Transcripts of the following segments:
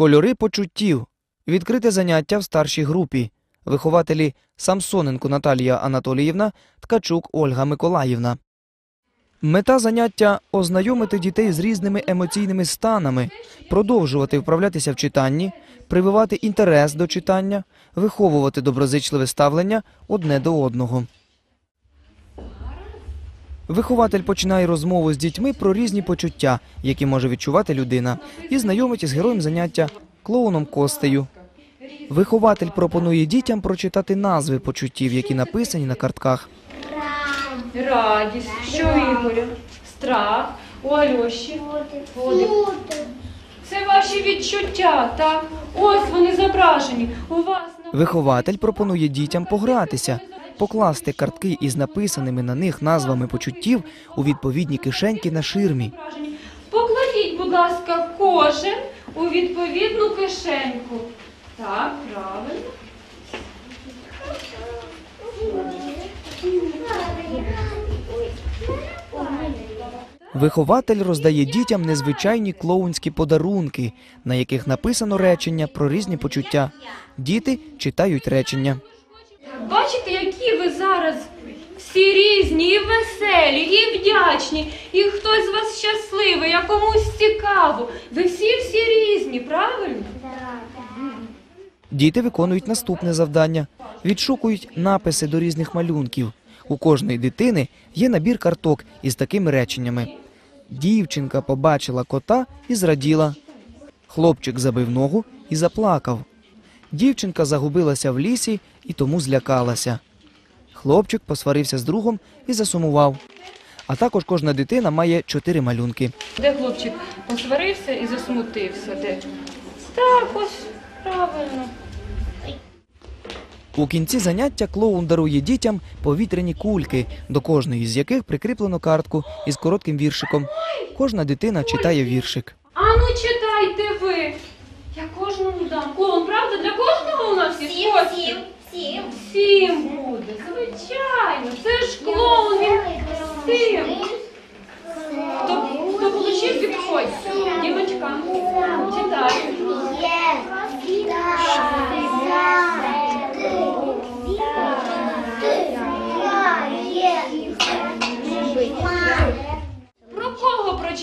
Кольори почуттів. Відкрите заняття в старшій групі. Вихователі Самсоненко Наталія Анатоліївна, Ткачук Ольга Миколаївна. Мета заняття ознайомити дітей з різними емоційними станами, продовжувати вправлятися в читанні, прививати інтерес до читання, виховувати доброзичливе ставлення одне до одного. Вихователь починає розмову з дітьми про різні почуття, які може відчувати людина, і знайомить із героєм заняттття клоуном Костею. Вихователь пропонує дітям прочитати назви почуттів, які написані на картках. Радість. Що Ігоря? Страх. У Альоші. Це ваші відчуття, так? Ось вони зображені. У вас Вихователь пропонує дітям погратися, покласти картки із написаними на них назвами почуттів у відповідні кишеньки на ширмі. Покладіть, будь ласка, кожен у відповідну кишеньку. Так, правильно. Вихователь роздає дітям незвичайні клоунські подарунки, на яких написано речення про різні почуття. Діти читають речення. Бачите, які ви зараз всі різні, і веселі, і вдячні, і хтось з вас щасливий, а комусь цікаво. Ви всі всі різні, правильно? Діти виконують наступне завдання: відшукують написи до різних малюнків. У кожної дитини є набір карток із такими реченнями. Дівчинка побачила кота і зраділа. Хлопчик забив ногу і заплакав. Дівчинка загубилася в лісі і тому злякалася. Хлопчик посварився з другом і засумував. А також кожна дитина має чотири малюнки. Де хлопчик посварився і засмутився? Де? Так, ось правильно. У кінці заняття клоун дарує дітям повітряні кульки, до кожної з яких прикріплено картку із коротким віршиком. Кожна дитина читає віршик. А ну читайте ви. Я кожному дам. Клоун, правда? Для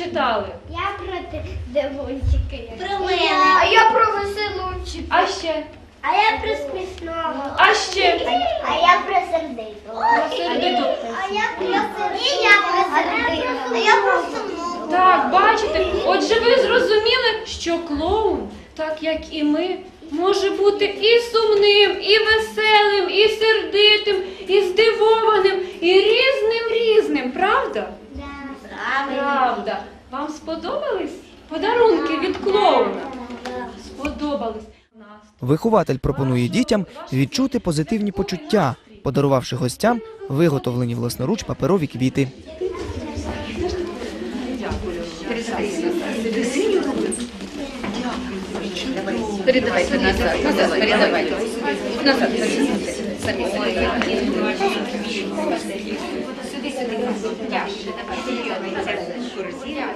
прочитали? Я проти дивончики. Про мене. А я про веселунчик. А ще? А я про смішного. А ще? А я про сердитого. Про сердиту. А я про сердитого. А я про сумного. Так, бачите, отже, ви зрозуміли, що клоун, так як і ми, може бути і сумним, і веселим, і сердитим, і здивованим, і різним різним, правда? Вам сподобались подарунки від клоуна? Сподобались. Вихователь пропонує дітям відчути позитивні почуття, подарувавши гостям виготовлені власноруч паперові квіти. Передавайте назад, назад, передавайте. Назад, передавайте. Самі. Сюди, сюди. Turcia,